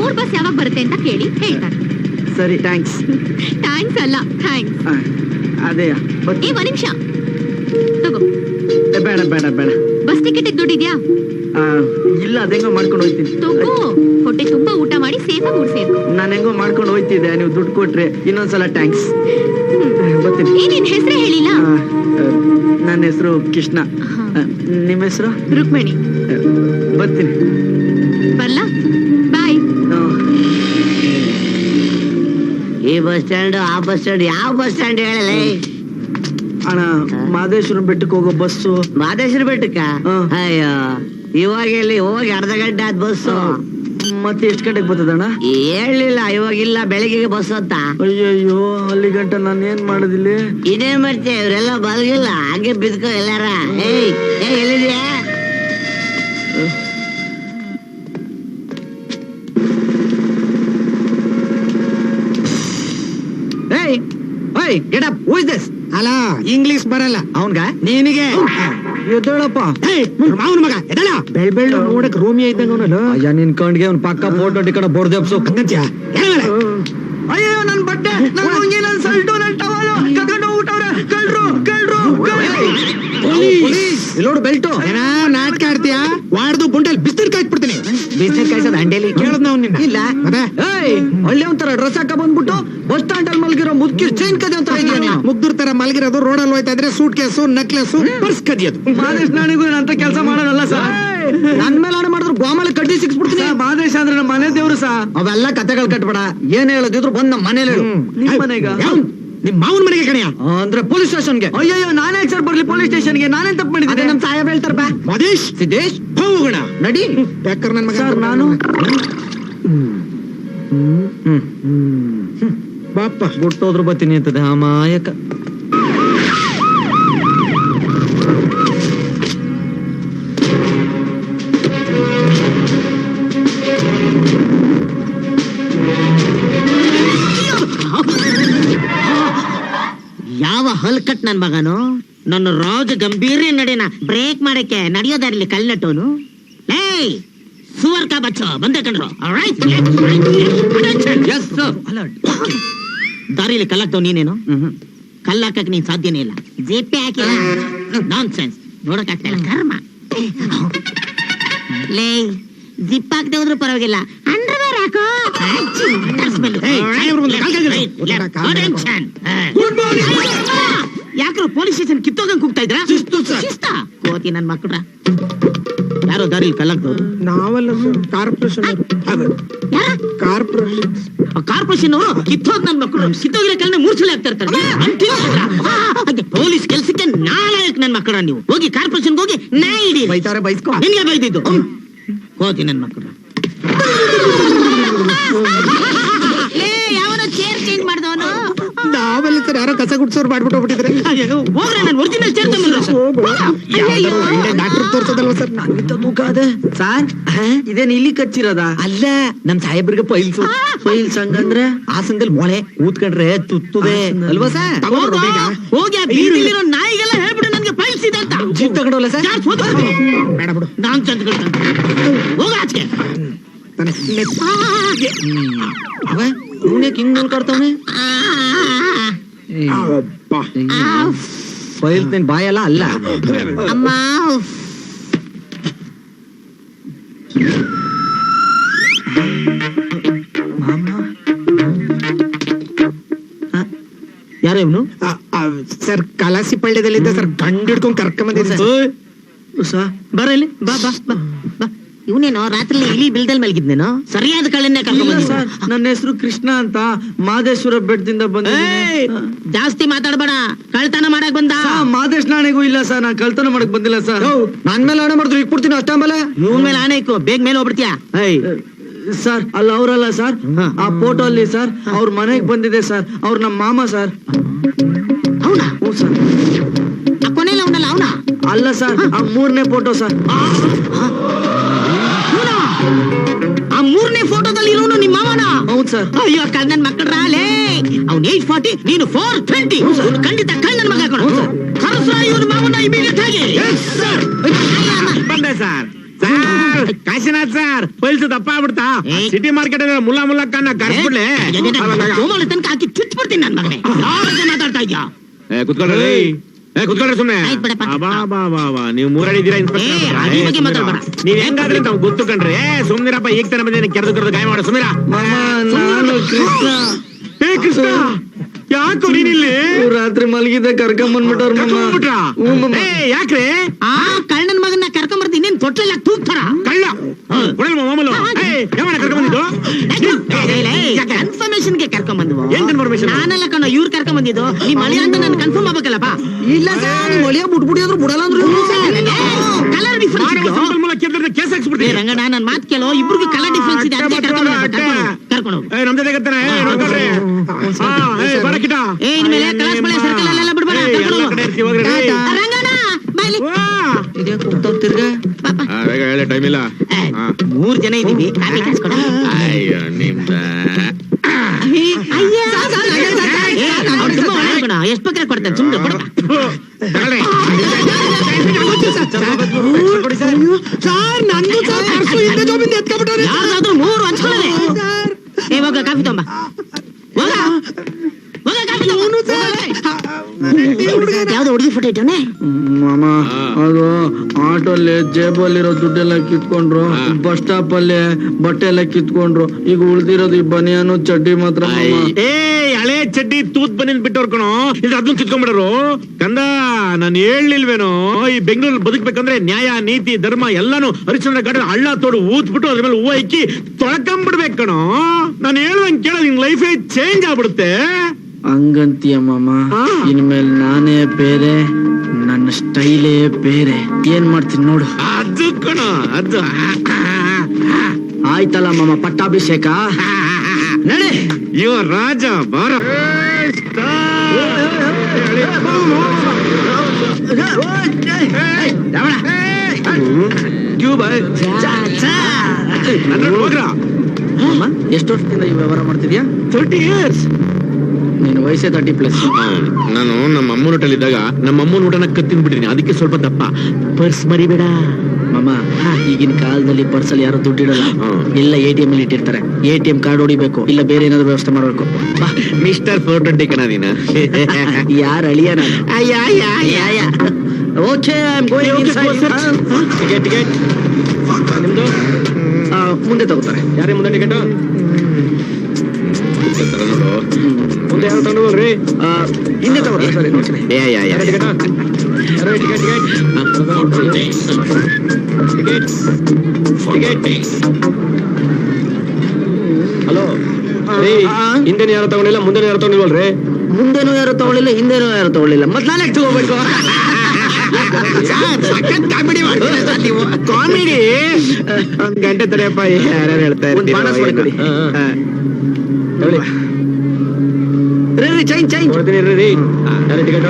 ಮೂರ್ ಬಸ್ ಯಾವಾಗ ಬರುತ್ತೆ ಅಂತ ಕೇಳಿ ಹೇಳ್ತಾರೆ. ಸರಿ ಥ್ಯಾಂಕ್ಸ್ ಥ್ಯಾಂಕ್ಸ್ ಅಲ್ಲ ಥ್ಯಾಂಕ್ಸ್ ಅದೇ ಏ ಒಂದ್ ನಿಮಿಷ. ತಗೋ. ಬೇಡ ಬೇಡ ಬೇಡ. ಬಸ್ ಟಿಕೆಟ್ ದುಡ್ಡಿದ್ಯಾ ಇಲ್ಲ ಅದೆಂಗೋ ಮಾಡ್ಕೊಂಡು ಹೋಯ್ತೀನಿ. ತಗೋ. ಹೊಟ್ಟೆ ತುಂಬಾ ಊಟ ಮಾಡಿ ಸೇಫಾಗಿ ಆಗಿ ಸೇರು ನಾನು ಹೆಂಗೋ ಮಾಡ್ಕೊಂಡು ಹೋಯ್ತಿದ್ದೆ ನೀವು ದುಡ್ಡು ಕೊಟ್ರೆ. ಇನ್ನೊಂದ್ಸಲ ಟ್ಯಾಂಕ್ಸ್ ಬರ್ತೀನಿ. ಏನೇನು ಹೆಸರು ಹೇಳಿಲ್ಲ? ನನ್ನ ಹೆಸರು ಕೃಷ್ಣ. ನಿಮ್ಮ ಹೆಸರು? ರುಕ್ಮಿಣಿ. ಬರ್ತೀನಿ. ಬರ್ಲಾ? ಈ ಬಸ್ ಸ್ಟ್ಯಾಂಡ್ ಆ ಬಸ್ ಸ್ಟ್ಯಾಂಡ್ ಯಾವ ಬಸ್ ಸ್ಟ್ಯಾಂಡ್ ಹೇಳಲೇ? ಅಣ್ಣ ಮಾದೇಶ್ವರ ಬೆಟ್ಟಕ್ಕೆ ಹೋಗೋ ಬಸ್ಸು. ಮಾದೇಶ್ವರ ಬೆಟ್ಟಕ್ಕ? ಹಾ. ಅಯ್ಯೋ ಇವಾಗ ಎಲ್ಲಿ? ಹೋಗಿ ಅರ್ಧ ಗಂಟೆ ಆದ್ ಬಸ್ಸು. ಮತ್ತೆ ಎಷ್ಟು ಗಂಟೆಗೆ ಬರ್ತದಣ್ಣ ಹೇಳಲಿಲ್ಲ ಇವಾಗ ಇಲ್ಲ ಬೆಳಿಗ್ಗೆ ಬಸ್ ಅಂತ. ಅಯ್ಯಯ್ಯೋ ಅಲ್ಲಿ ಗಂಟೆ ನಾನು ಏನ್ ಮಾಡೋದಿಲ್ಲ? ಇದೇ ಮಾಡ್ತೀಯ? ಇವರೆಲ್ಲ ಬಲ್ಗಿಲ್ಲ ಹಾಗೆ ಬಿದ್ಕೋ ಎಲ್ಲಾರ. ಏಯ್ ಏ ಎಲ್ಲಿದ್ಯಾ? ಏಯ್ get up who is this ಅಲ್ಲ ಇಂಗ್ಲಿಷ್ ಬರಲ್ಲ. ಅವನ್ಗ? ನಿನಗೆ. ಎದ್ದೇಳಪ್ಪ. ಮಾವನ ಮಗ ಬೆಳ್ ಬೆಳ್ಳು ನೋಡಕ್ ರೂಮಿ ಇದ್ದಂಗ ಅವನಲ್ಲ. ಅಯ್ಯ ನಿನ್ ಕಣ್ಗೆ ಅವ್ನ ಪಕ್ಕ ಫೋಟೋ ಟಿಕಣ ಬೋರ್ದೆಪ್ಸು ಹೇಳ ಅಯ್ಯೋ ನನ್ ಬಟ್ಟೆ ನನ್ ಲುಂಗಿ ನನ್ ಸಲ್ಟು ನನ್ ಟವಲು. ಕರ್ಕೊಂಡು ಹೋಗ್ಬಿಟ್ಟವ್ರೆ. ಕಳ್ರು ಕಳ್ರು ಇಲ್ಲೋಡು ಬೆಲ್ಟು. ಏನ ನಾಟಕ ಆಡ್ತೀಯಾ ವಾಡ್ದು ಬುಂಡಲ್ ಬಿಸಿಲು ಕಾಯ್ಬಿಡ್ತೀನಿ ಕಾಯ್ಸೋದು ಹಂಡೇಲಿ? ಕೇಳದ್ ನಾವು ನಿನ್ನ. ಇಲ್ಲ. ಮತ್ತೆ? ಏಯ್ ಒಳ್ಳೆ ಒಂಥರ ಡ್ರೆಸ್ ಹಾಕ ಬಂದ್ಬಿಟ್ಟು ಬಸ್ ಸ್ಟ್ಯಾಂಡ್ ಅಲ್ಲಿ ಮಲ್ಗಿರೋ ಮುದ್ಕಿ ಚೈನ್ ಕದಿ ಅಂತ ಇದೆಯಾ ನೀನು? ಮುಗ್ದೂರ್ ತರ ಮಲಗಿರೋದು ರೋಡಲ್ಲಿ ಹೋಯ್ತಾ ಇದ್ರೆ ಸೂಟ್ ಕೇಸು ನೆಕ್ಲೆಸ್ ಪರ್ಸ್ ಕದಿಯೋದು ಮಾದೇಶ್ ನಾಣಿಗೂ ಅಂತ ಕೆಲಸ ಮಾಡೋದಲ್ಲ ಸರ್ ನನ್ ಮೇಲೆ ಆಡ ಮಾಡಿದ್ರು ಗೋಮಲ್ ಕಡ್ಡಿ ಸಿಕ್ಸ್ಬಿಡ್ತೀನಿ. ಮಾದೇಶ್ ಅಂದ್ರೆ ನಮ್ಮ ಮನೆ ದೇವ್ರು ಸಾ? ಅವೆಲ್ಲ ಕತೆಗಳು ಕಟ್ಬೇಡ. ಏನ್ ಹೇಳೋದಿದ್ರು ಬಂದ್ ನಮ್ಮ ಮನೇಲಿ ಹೇಳು. ನಿಮ್ ಮನೆಗ? ನಿಮ್ ಮಾವನ ಮನೆಗೆ ಕಣಿಯ ಅಂದ್ರೆ ಪೊಲೀಸ್ ಸ್ಟೇಷನ್ಗೆ. ಅಯ್ಯೋ ನಾನೇ ಸರ್ ಬರ್ಲಿ ಪೊಲೀಸ್ ಸ್ಟೇಷನ್ಗೆ. ನಾನೇ ತಪ್ಪು ಮಾಡಿದ್ದೆ ನಮ್ ಸಾಹೇಬ್ ಹೇಳ್ತಾರ ಬಾ ಮದೇಶ್ ಸಿದ್ದೇಶ್ ಹೋಗೋಣ ನಡಿ. ಯಾಕರ್ ನನ್ ಮಗ ಸರ್ ನಾನು ಬಾಪ ಬಿಟ್ಟೋದ್ರು ಬತ್ತೀನಿ ಅಂತದೆ ಮಾಯಕ. ಯಾವ ಹಲ್ಕಟ್ ನನ್ ಮಗನು? ನನ್ನ ರಾಜ ಗಂಭೀರ ನಡೆನ ಬ್ರೇಕ್ ಮಾಡಕ್ಕೆ ನಡೆಯೋದಾರ್ಲಿ ಕಲ್ನಟ್ಟೋನು. ಏಯ್ ಸುವರ್ಕ ಬಚ್ಚ ಬಂದೆ ಕಣ್ರು. ಅಲರ್ಟ್ ದಾರಿಲಿ ಕಲ್ಲಾಕ್ತವ್ ನೀನೇನು? ಕಲ್ಲಾಕಕ್ ನೀನ್ ಸಾಧ್ಯನೇ ಇಲ್ಲ. ಜಿಪ್ಪೆ ಹಾಕಿಲ್ಲ. ನಾನ್ ಸೆನ್ಸ್ ನೋಡಕ್ ಇಲ್ಲ. ಕರ್ಮ. ಲೇ ಜಿಪ್ ಹಾಕ್ದೆ ಹೋದ್ರು ಪರವಾಗಿಲ್ಲ. ಅಂಡರ್ವೇರ್ ಹಾಕೋ. ಯಾಕ್ರೋ ಪೊಲೀಸ್ ಸ್ಟೇಷನ್ ಕಿತ್ತೋಗಂಗ್ ಕೂಗ್ತಾ ಇದ್ರ? ಶಿಸ್ತು. ಕೋತಿ ನನ್ ಮಕ್ಕಳ ಯಾರೋ ದಾರಿ ಕಲ್ಲಾಕ್ತವ್ರು ನಾವಲ್ಲ ಕಾರ್ಪೊರೇಷನ್ ಕಾರ್ಪೊರೇಷನ್ ಕಾರ್ಪೊರೇಷನ್ ಕಿತ್ತೋಗ್ ನನ್ ಮಕ್ಕಳು ಕಿತ್ತೋಗಿರೋ ಕಲ್ನ ಮೂರ್ ಸಲ ಆಗ್ತಾ ಇರ್ತಾರೆ. ಪೊಲೀಸ್ ಕೆಲ್ಸಕ್ಕೆ ನಾಲಾಯಕ್ ನನ್ ಮಕ್ಕಳ ನೀವು. ಹೋಗಿ ಕಾರ್ಪೊರೇಷನ್ ಹೋಗಿ ನಾ ಇಡಿ ಬೈತಾರೆ ಬೈಸ್ಕೊ. ನಿನ್ಗೆ ಬೈದಿದ್ದು. ಹೋಗಿ ನನ್ ಮಕ್ಕಳು [laughs] ಲೇ, ಯಾವನೋ ಚೇರ್ ಚೇಂಜ್ ಮಾಡ್ದವನು ನಾವೆಲ್ಲ ಸರ್ ಯಾರೋ ಕಸ ಗುಡ್ಸೋರು ಮಾಡ್ಬಿಟ್ಟು ಹೋಗ್ಬಿಟ್ಟಿದ್ರೆ ಹೋಗ್ರೆ ನಾನು ಒರಿಜಿನಲ್ ಡಾಕ್ಟರ್ ತೋರ್ಸೋದಲ್ವ ಸರ್? ತೂಕಾದೆ ಸಾರ್ ಇದೇನ್ ಇಲ್ಲಿ ಕಚ್ಚಿರೋದ? ಅಲ್ಲ ನಮ್ ಸಾಹೇಬ್ರಿಗೆ ಪೈಲ್ಸ್ ಫೈಲ್ಸ್ ಹಂಗಂದ್ರೆ ಆಸನದಲ್ಲಿ ಮೊಳೆ ಊದ್ಕೊಂಡ್ರೆ ತುತ್ತದೆ ಅಲ್ವಾ ಸರ್? ಹೋಗಿ ಆ ಬೀದಿಲಿರೋ ನಾಯಿಗೆಲ್ಲ ಹೇಳ್ಬಿಡು ನನ್ಗೆ ಪೈಲ್ಸಿದೆ ಅಂತ. ಜೀಪ್ ತಗೊಂಡವಲ್ಲ ಸರ್? ಬೇಡ ಬಿಡು. ನಾನ್ ಚಂದ ಹೋಗ ಆಚೆಗೆ. ಇವನೇ ಹಿಂಗ್. ಫೈಲ್ ನಿನ್ ಬಾಯಲ್ಲ ಅಲ್ಲ. ಅಮ್ಮ. ಯಾರ ಇವನು? ಸರ್ ಕಲಾಸಿ ಪಳ್ಳ್ಯದಲ್ಲಿದ್ದ ಸರ್ ಗಂಡು ಹಿಡ್ಕೊಂಡು ಕರ್ಕೊಂಡ್ ಬಂದಿದ್ದೆ ಸರ್. ಬರ ಇಲ್ಲಿ ಬಾ ಬಾ ಬಾ ಬಾ. ಇವನೇನೋ ರಾತ್ರಿ ಇಲಿ ಬಿಲ್ದಲ್ಲಿ ಮಲಗಿದ್ನೇನೋ? ಸರಿಯಾದ ಬಂದಿದ್ದು. ಸರ್ ನನ್ನ ಹೆಸರು ಕೃಷ್ಣ ಅಂತ ಮಾದೇಶ್ವರ ಬೆಟ್ಟದಿಂದ ಬಂದ ಜಾಸ್ತಿ ಮಾತಾಡಬೇಡ. ಕಳ್ತನ ಮಾಡಕ್ ಬಂದ. ಮಾದೇಶ್ ನಾಣೆಗೂ ಇಲ್ಲ ಸರ್ ನಾನು ಕಳ್ತನ ಮಾಡಕ್ ಬಂದಿಲ್ಲ ಸರ್. ನನ್ ಮೇಲೆ ಆಣೆ ಮಾಡಿದ್ರು ಈಗ ಕೊಡ್ತೀನಿ ಅಷ್ಟ ಇವನ್ ಮೇಲೆ ಆಣೆ ಇಕ್ಕು ಬೇಗ ಮೇಲೆ ಹೋಗ್ಬಿಡ್ತೀಯ? ಸರ್ ಅಲ್ಲ ಅವರಲ್ಲ ಸರ್? ಆ ಫೋಟೋ ಅಲ್ಲಿ ಸರ್ ಅವ್ರ ಮನೆಗೆ ಬಂದಿದೆ ಸರ್ ಅವ್ರ ನಮ್ಮ ಮಾಮ ಸರ್. ಅವನಾ? ಹ್ಞೂ ಸರ್. ಅವನಲ್ಲ ಅವನ? ಅಲ್ಲ ಸರ್ ಆ ಮೂರನೇ ಫೋಟೋ ಸರ್. ಹೌದು. ಸರ್ ಅಯ್ಯೋ ಕಣ್ಣನ್ ಮಕ್ಕಳ ರಾಲೇ ಅವ್ನ್ ಏಟ್ ಫಾರ್ಟಿ ನೀನು ಫೋರ್ ಟ್ವೆಂಟಿ. ಖಂಡಿತ ಕಣ್ಣನ್ ಮಗ ಕಣ ಕರಸ ಇವನು ಮಾವನ ಇಮಿಡಿಯೇಟ್ ಆಗಿ. ಬಂದೆ sir sir Kashinath sir police ದಪ್ಪ ಆಗ್ಬಿಡ್ತಾ. ಸಿಟಿ ಮಾರ್ಕೆಟ್ ಮುಲ್ಲಾ ಮುಲ್ಲಾ ಕಣ್ಣ ಕರ್ಸ್ಬಿಡ್ಲೆ. ಕೋಮಲ ತನಕ ಹಾಕಿ ಚುಚ್ಬಿಡ್ತೀನಿ ನನ್ ಮಗನೇ. ಯಾವ ಮಾತಾಡ್ತಾ ಇದ್ಯಾ? ಕುತ್ಕೊಳ್ರಿ ಏ ಸುಮ್ಮನೆ ಸುಮ್ನೆ. ಆಯ್ತ್ ಬಿಡಪ್ಪ. ಅಬಾ ಬಾ ಬಾ ಬಾ ನೀವು ಮೂರಡಿ ಇದ್ದೀರಾ ಏ, ಅದ್ರ ಬಗ್ಗೆ ಮಾತಾಡ್ಬೇಡ. ನೀವ್ ಹೆಂಗಾದ್ರೆ ನಾವು ಗೊತ್ತು ಕಂಡ್ರೆ ಸುಮ್ನಿರಪ್ಪ. ಈಗ ತಾನೇ ಬಂದ ಕೆರೆದು ಕರೆದು ಗಾಯ ಮಾಡೋ ಸುಮ್ನಿರ. ನಾನು ಕೃಷ್ಣ. ಹೇ ಕೃಷ್ಣ. ಯಾಕೋ ನೀನಿಲ್ಲಿ ಇವ್ರು ರಾತ್ರಿ ಮಲಗಿದ್ದೆ ಕರ್ಕೊಂಡ್ ಬಂದ್ಬಿಟ್ಟವ್ರ ಮಾಮ ಕರ್ಕೊಂಡ್ಬಿಟ್ರಾ? ಹ್ಞೂ ಮಾಮ ಏ ಯಾಕ್ರಿ? ಆ? ಕಳ್ಳನ್ ಮಗನ್ನ ಕರ್ಕೊಂಬರ್ತೀನಿ ಬರ್ತೀನಿ. ಇನ್ನೇನ್ ತೊಟ್ಲೆಲ್ಲ ತೂಗ್ತಾರ? ಕಳ್ಳ. ಕೊಡಲ್ವ ಮಾಮೂಲು? ಏ ಯಾವನ ಕರ್ಕೊಂಡ್ ಬಂದಿದ್ದು? ಕನ್ಫರ್ಮೇಶನ್ಗೆ ಕರ್ಕೊಂಡ್ ಬಂದ್ವು? ಏನ್ confirmation? ನಾನಲ್ಲ ಕಣ ಇವ್ರು ಕರ್ಕೊಂಡ್ ಬಂದಿದೋ ನಿಮ್ ಮಳಿ ಅಂತ ನಾನು ಕನ್ಫರ್ಮ್ ಆಗ್ಬೇಕಲ್ಲಪ್ಪ ಇಲ್ಲ ಸರ್ ಒಳಿಯ ಬುಟ್ಬುಡಿ ಆದ್ರೂ ಬಿಡಲ್ಲ ಅಂದ್ರು ಕಲರ್ ಡಿಫ್ರೆನ್ಸ್ ಮೂಲಕ ಕೇಂದ್ರದ ಕೇಸ್ ಹಾಕ್ಸ್ಬಿಡ್ತೀನಿ. ರಂಗಣ್ಣ ನನ್ ಮಾತ್ ಕೇಳೋ. ಇಬ್ರಿಗೂ ಕಲರ್ ಡಿಫ್ರೆನ್ಸ್ ಇದೆ ಅದಕ್ಕೆ ಕರ್ಕೊಂಡು ಕರ್ಕೊಂಡು ಕರ್ಕೊಂಡು ಹೋಗು. ಏ ನಮ್ ಜೊತೆ ಬರ್ತಾನೆ ಏ ನೋಡ್ಕೊಳ್ರಿ ಹಾ ಏ ಬರ ಕಿಟ ಏ ಇನ್ಮೇಲೆ ಕಲಾಸ್ ಬಳೆ ಸರ್ಕಲ್ ಅಲ್ಲೆಲ್ಲ ಬಿಡ್ಬೇಡ ಏ, ಕರ್ಕೊಂಡು ಎಲ್ಲ ಹೋಗು. ಕಡೆ ಇರ್ತೀವಿ ಹೋಗ್ರಿ ಆ, ರಂಗಣ್ಣ ಬಾಯ್ಲಿ ಇದೇ ಕೂಗ್ತಾವ್ ತಿರ್ಗಾ ಬೇಗ ಹೇಳಿ ಟೈಮ್ ಇಲ್ಲ ಏ, ಹಾ. ಮೂರ್ ಜನ ಇದೀವಿ ಕಾಫಿ ಕಾಸ್ಕೊಡ ಅಯ್ಯೋ ನಿಮ್ದ ಏ, ಅವ್ನ್ ತುಂಬಾ ಒಳ್ಳೆ ಕಣ ಎಷ್ಟ್ ಬೇಕಾದ್ರೆ ಕೊಡ್ತಾನೆ ಸುಮ್ನೆ ಕೊಡಪ್ಪ ಯಾರ್ದಾದ್ರೂ ಮೂರು ಹಂಚ್ಕೊಳ್ಳಿ ಏ ಹೋಗ ಕಾಫಿ ತೊಂಬ ಹೋಗ ಹೋಗ ಕಾಫಿ ತಗೊಂಬ. ಇಟ್ಟವನೆ ಮಾಮ ಅದು ಆಟೋಲ್ಲಿ ಜೇಬಲ್ಲಿರೋ ದುಡ್ಡೆಲ್ಲ ಕಿತ್ಕೊಂಡ್ರು. ಬಸ್ ಸ್ಟಾಪ್ ಅಲ್ಲಿ ಬಟ್ಟೆ ಎಲ್ಲ ಕಿತ್ಕೊಂಡ್ರು ಈಗ ಉಳ್ದಿರೋದು ಈ ಬನಿಯಾನು ಚಡ್ಡಿ ಮಾತ್ರ. ಏ ಹಳೆ ಚಡ್ಡಿ ತೂತ್ ಬನ್ನಿ ಬಿಟ್ಟು ಕಣೋ ಇದು ಅದನ್ನ ಕಿತ್ಕೊಂಡ್ಬಿಡರು. ಕಂದ ನಾನು ಹೇಳ್ಲಿಲ್ವೇನೋ ಈ ಬೆಂಗಳೂರಲ್ಲಿ ಬದುಕ್ಬೇಕಂದ್ರೆ ನ್ಯಾಯ ನೀತಿ ಧರ್ಮ ಎಲ್ಲಾನು ಹರಿಶ್ಚಂದ್ರ ಗಾಡಿ ಹಳ್ಳ ತೋಡು ಊದ್ಬಿಟ್ಟು ಅದ್ರ ಮೇಲೆ ಹೂವು ಇಕ್ಕಿ ತೊಳ್ಕೊಂಡ್ಬಿಡ್ಬೇಕು ಕಣೋ. ನಾನು ಹೇಳ್ದಂಗ್ ಕೇಳೋ ನಿನ್ ಲೈಫೇ ಚೇಂಜ್ ಆಗ್ಬಿಡುತ್ತೆ. ಹಂಗಂತೀಯ ಮಾಮ ಇನ್ಮೇಲೆ ನಾನೇ ಬೇರೆ ನನ್ನ ಸ್ಟೈಲೇ ಬೇರೆ. ಏನ್ ಮಾಡ್ತೀನಿ ನೋಡು. ಅದು ಕಣ ಅದು. ಆಯ್ತಲ್ಲ ಮಾಮ ಪಟ್ಟಾಭಿಷೇಕ. ನಡೆ. ಇವ ರಾಜ ಬಾರ. ಎಷ್ಟು ವರ್ಷದಿಂದ ಈ ವ್ಯವಹಾರ ಮಾಡ್ತಿದ್ಯಾ? ತರ್ಟಿ ಇಯರ್ಸ್ ನಿನ್ನ ವಯಸ್ಸೇ ತರ್ಟಿ ಪ್ಲಸ್ ನಾನು ನಮ್ಮ ಅಮ್ಮನ ಇದ್ದಾಗ ನಮ್ಮ ಅಮ್ಮನ ಊಟನ ಕತ್ತಿನ ಬಿಟ್ಟಿನಿ ಅದಕ್ಕೆ ಸ್ವಲ್ಪ ದಪ್ಪ. ಪರ್ಸ್ ಮರಿಬೇಡ. ಮಾಮ ಈಗಿನ ಕಾಲದಲ್ಲಿ ಪರ್ಸಲ್ಲಿ ಯಾರು ದುಡ್ಡಿಡಲ್ಲ. ಎಲ್ಲ ಎ ಟಿ ಎಂ ಅಲ್ಲಿ ಇಟ್ಟಿರ್ತಾರೆ. ಎ ಟಿ ಎಂ ಕಾರ್ಡ್ ಹೊಡಿಬೇಕು. ಇಲ್ಲ ಬೇರೆ ಏನಾದ್ರು ವ್ಯವಸ್ಥೆ ಮಾಡ್ಬೇಕು. ಮಿಸ್ಟರ್ ಫೋರ್ ಟ್ವೆಂಟಿ ಕಣ ನೀನು. [laughs] ಯಾರು ಅಳಿಯ ಓಕೆ ಟಿಕೆಟ್ ಟಿಕೆಟ್ ನಿಮ್ದು? ಮುಂದೆ ತಗೋತಾರೆ. ಯಾರೇ ಮುಂದೆ ಟಿಕೆಟ್ ನೋಡು. ಯಾರು ತಗೊಂಡ್ರಿ ಆ, ಹಿಂದೆ ತಗೋತಾರೆ ಸರಿ ನೋಡ್ತೀನಿ. Ticket ticket ticket hello. ಯಾರು ತಗೊಂಡಿಲ್ಲ ಮುಂದೆ ಯಾರು ತಗೊಂಡಿಲ್ವಲ್ರಿ? ಮುಂದೆನೂ ಯಾರು ತಗೊಳ್ಳಿಲ್ಲ ಹಿಂದೆನೂ ಯಾರು ತಗೊಳ್ಳಿಲ್ಲ. ಮತ್ ನಾನೇ ತಗೋಬೇಕು ಕಾಮಿಡಿ ಒಂದ್ ಗಂಟೆ ತಡೆಯಪ್ಪ ಯಾರ್ಯಾರು ಹೇಳ್ತಾ ಇರ್ತೀವಿ ರೀ ಚೈನ್ ನೋಡ್ತೀನಿ ಇರ್ರಿ ರೀ ticket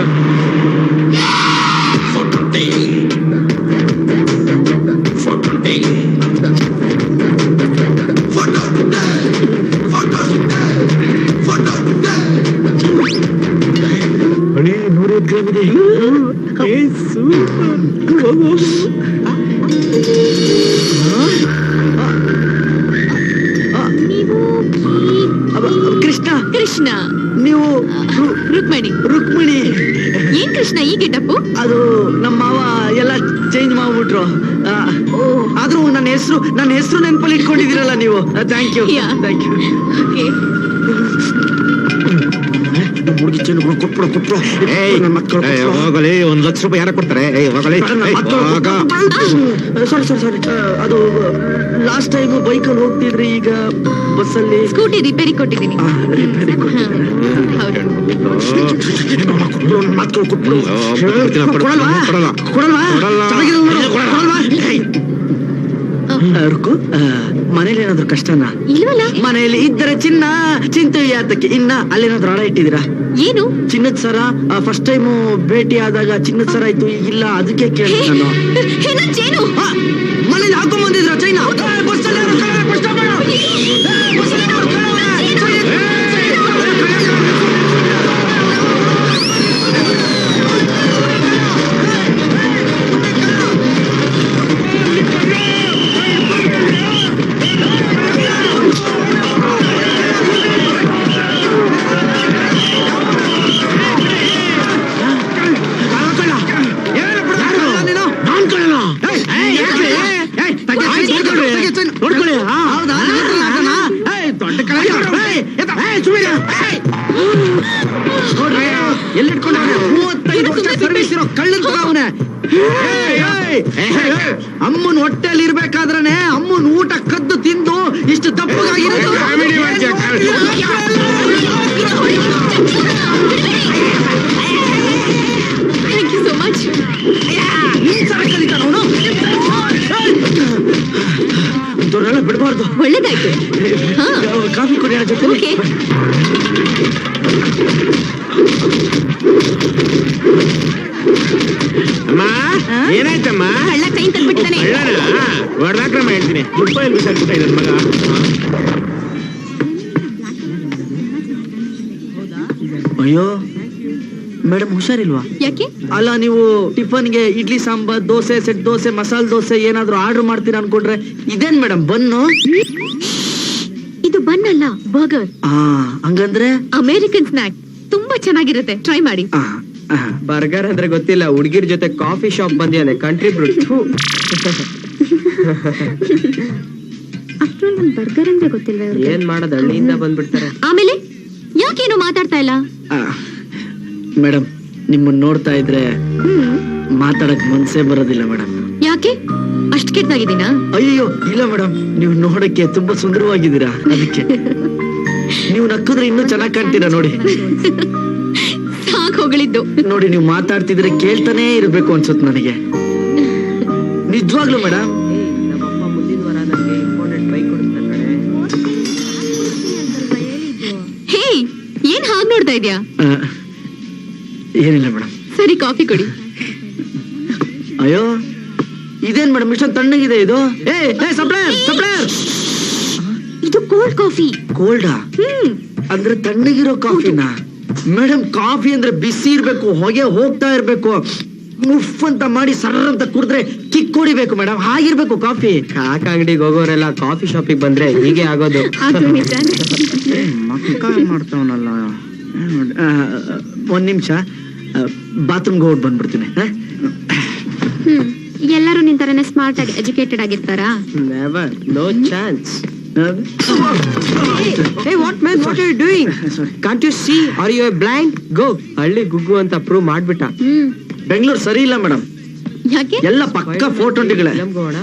thank you Yeah. Thank you okay ಹುಡುಗಿ ಚೆಂಡು ಕೊಟ್ಬಿಡು ಕೊಟ್ಬಿಡು ನನ್ನ ಮಕ್ಕಳು ಹೋಗಲಿ ಒಂದ್ ಲಕ್ಷ ರೂಪಾಯಿ ಯಾರ ಕೊಡ್ತಾರೆ ಏಯ್ ಹೋಗಲಿ ಏಯ್, ಹೋಗ. ಸಾರಿ ಸಾರಿ ಸಾರಿ ಲಾಸ್ಟ್ ಟೈಮ್ ಬೈಕಲ್ಲಿ ಹೋಗ್ತಿದ್ರಿ ಈಗ ಬಸ್ಸಲ್ಲಿ ಸ್ಕೂಟಿ ರಿಪೇರಿ ಕೊಟ್ಟಿದ್ದೀನಿ ಆ, ರಿಪೇರಿ ಕೊಟ್ಟಿದ್ದಾರೆ. ಹೌದು ಕೊಟ್ಬಿಡು ಕೊಡಲ್ವಾ. ಕೊಡಲ್ವಾ ಕೊಡಲ್ಲ. ಚೆನ್ನಾಗಿರೋದು ನೋಡು, ಕೊಡಲ್ವಾ ಆ, ರುಕು ಮನೇಲಿ ಏನಾದ್ರು ಕಷ್ಟನಾ? ಇಲ್ವಲ್ಲ? ಮನೆಯಲ್ಲಿ ಇದ್ದರೆ ಚಿನ್ನ ಚಿಂತೆ ಯಾತಕ್ಕೆ ಇನ್ನ ಅಲ್ಲೇನಾದ್ರೂ ಹಣ ಇಟ್ಟಿದ್ದೀರಾ? ಏನು? ಚಿನ್ನದ ಸರ? ಫಸ್ಟ್ ಟೈಮ್ ಭೇಟಿ ಆದಾಗ ಚಿನ್ನದ ಸರ ಆಯ್ತು ಈಗಿಲ್ಲ ಅದಕ್ಕೆ ಕೇಳಿ ನಾನು. ಮನೇಲಿ ಹಾಕೊಂಡ್ ಬಂದಿದ್ರ ಚೈನಾ? ಬಸ್ ಮೂವತ್ತೈದು ವರ್ಷ ಸರ್ವಿಸ್ ಇರೋ ಕಳ್ಳನ್ ಅವ್ನೆ. ಅಮ್ಮನ್ ಹೊಟ್ಟೆಲ್ ಇರ್ಬೇಕಾದ್ರೆ ಅಮ್ಮನ್ ಊಟ ಕದ್ದು ತಿಂದು ಇಷ್ಟು ದಪ್ಪಗಾಗಿರೋದು. ಥ್ಯಾಂಕ್ ಯು ಸೋ ಮಚ್ ಬಿಡಬಾರ್ದು ಒಳ್ಳೇದಾಯ್ತು. ಹಾ. ಕಾಫಿ ಕುಡಿಯೋಣ ಜೊತೆ ಓಕೆ. ಅಮ್ಮ ಏನಾಯ್ತಮ್ಮ? ಹಳ್ಳ ಕೈ ಕಳ್ಳನ ಹೊಡ್ದಾಕ್ರಮ್ಮ ಹೇಳ್ತೀನಿ. ರೂಪಾಯಿ ಬಿಸಾಕ್ಬಿಟ್ಟ ನನ್ ಮಗ. ಅಯ್ಯೋ. ಮೇಡಮ್ ಹುಷಾರಿಲ್ವಾ? ಯಾಕೆ? ಅಲ್ಲ ನೀವು ಟಿಫನ್ಗೆ ಇಡ್ಲಿ ಸಾಂಬಾರ್ ದೋಸೆ ಸೆಟ್ ದೋಸೆ ಮಸಾಲೆ ದೋಸೆ ಏನಾದ್ರೂ ಆರ್ಡರ್ ಮಾಡ್ತೀರಾ ಅನ್ಕೊಂಡ್ರೆ ಇದೇನ್ ಮೇಡಮ್ ಬನ್ನು? ಇದು ಬನ್ ಅಲ್ಲ ಬರ್ಗರ್. ಆ ಹಂಗಂದ್ರೆ? ಅಮೇರಿಕನ್ ಸ್ನಾಕ್ ತುಂಬಾ ಚೆನ್ನಾಗಿರುತ್ತೆ. ಟ್ರೈ ಮಾಡಿ. ಬರ್ಗರ್ ಅಂದ್ರೆ ಗೊತ್ತಿಲ್ಲ ಹುಡುಗಿರ್ ಜೊತೆ ಕಾಫಿ ಶಾಪ್ ಬಂದಿಯಾನೆ ಕಂಟ್ರಿ ಬ್ರೂಟ್. ನನ್ ಬರ್ಗರ್ ಅಂದ್ರೆ ಗೊತ್ತಿಲ್ಲ ಏನ್ ಮಾಡೋದು ಹಳ್ಳಿಯಿಂದ ಬಂದ್ಬಿಡ್ತಾರೆ. ಆಮೇಲೆ ಯಾಕೇನು ಮಾತಾಡ್ತಾ ಇಲ್ಲ? ಮೇಡಮ್ ನಿಮ್ಮನ್ನ ನೋಡ್ತಾ ಇದ್ರೆ ಹ್ಮ್. ಮಾತಾಡಕ್ ಮನ್ಸೇ ಬರೋದಿಲ್ಲ ಮೇಡಮ್. ಯಾಕೆ? ಅಷ್ಟ್ ಕೆಟ್ಟಾಗಿದ್ದೀನಾ ಅಯ್ಯೋ ಇಲ್ಲ ಮೇಡಮ್. ನೀವು ನೋಡಕ್ಕೆ ತುಂಬಾ ಸುಂದರವಾಗಿದ್ದೀರಾ? ಅದಕ್ಕೆ. ನೀವು ನಕ್ಕಿದ್ರೆ ಇನ್ನೂ ಚೆನ್ನಾಗಿ ಕಾಣ್ತೀರಾ ನೋಡಿ. ಸಾಕ್ ಹೊಗಳಿದ್ದು. ನೋಡಿ ನೀವು ಮಾತಾಡ್ತಿದ್ರೆ ಕೇಳ್ತಾನೇ ಇರ್ಬೇಕು ಅನ್ಸುತ್ತೆ ನನಗೆ. ನಿಜವಾಗ್ಲು ಮೇಡಮ್. ಹೇ ಏನ್ ಹಾಗೆ ನೋಡ್ತಾ ಇದ್ಯಾ? ಏನಿಲ್ಲ ಮೇಡಮ್. ಸರಿ ಕಾಫಿ ಕೊಡಿ. ಅಯ್ಯೋ ಇದೇನ್ ಮೇಡಮ್ ಇಷ್ಟೊಂದು ತಣ್ಣಗಿದೆ ಇದು? ಏ ಏ ಸಪ್ಲೈರ್ ಸಪ್ಲೈಯರ್ ಇದು ಕೋಲ್ಡ್ ಕಾಫಿ ಕೋಲ್ಡಾ ಹ್ಮ್. ಅಂದ್ರೆ ತಣ್ಣಗಿರೋ ಕಾಫಿನಾ? ಮೇಡಮ್ ಕಾಫಿ ಅಂದ್ರೆ ಬಿಸಿ ಇರ್ಬೇಕು ಹೊಗೆ ಹೋಗ್ತಾ ಇರ್ಬೇಕು. ಉಫ್ ಅಂತ ಮಾಡಿ ಸರ್ರ ಅಂತ ಕುಡಿದ್ರೆ ಕಿಕ್ ಹೊಡಿಬೇಕು ಮೇಡಮ್ ಹಾಗಿರ್ಬೇಕು ಕಾಫಿ. ಕಾಕ ಅಂಗಡಿಗೆ ಹೋಗೋರೆಲ್ಲ ಕಾಫಿ ಶಾಪಿಗೆ ಬಂದ್ರೆ ಹೀಗೆ ಆಗೋದು. ಅದು ನಿಜಾನೇ ಮಕ್ಕ ಮಾಡ್ತಾವನಲ್ಲ. ಒಂದ್ ನಿಮಿಷ. ಬಾತ್ರೂಮ್ಗೆ ಹೋಗಿ ಬಂದ್ಬಿಡ್ತೀನಿ? ಹ್ಮ್. ಎಲ್ಲರೂ ನಿನ್ ತರನೇ ಸ್ಮಾರ್ಟ್ ಆಗಿ educated ಆಗಿರ್ತಾರಾ? Never no chance hey what man what are you doing can't you see are you blind go ಹಳ್ಳಿ ಗುಗ್ಗು ಅಂತ ಪ್ರೂವ್ ಮಾಡ್ಬಿಟ್ಟ. ಹ್ಮ್. ಬೆಂಗಳೂರು ಸರಿ ಇಲ್ಲ ಮೇಡಮ್ ಯಾಕೆ? ಎಲ್ಲ ಪಕ್ಕ ಫೋರ್ ಟ್ವೆಂಟಿಗಳೇ?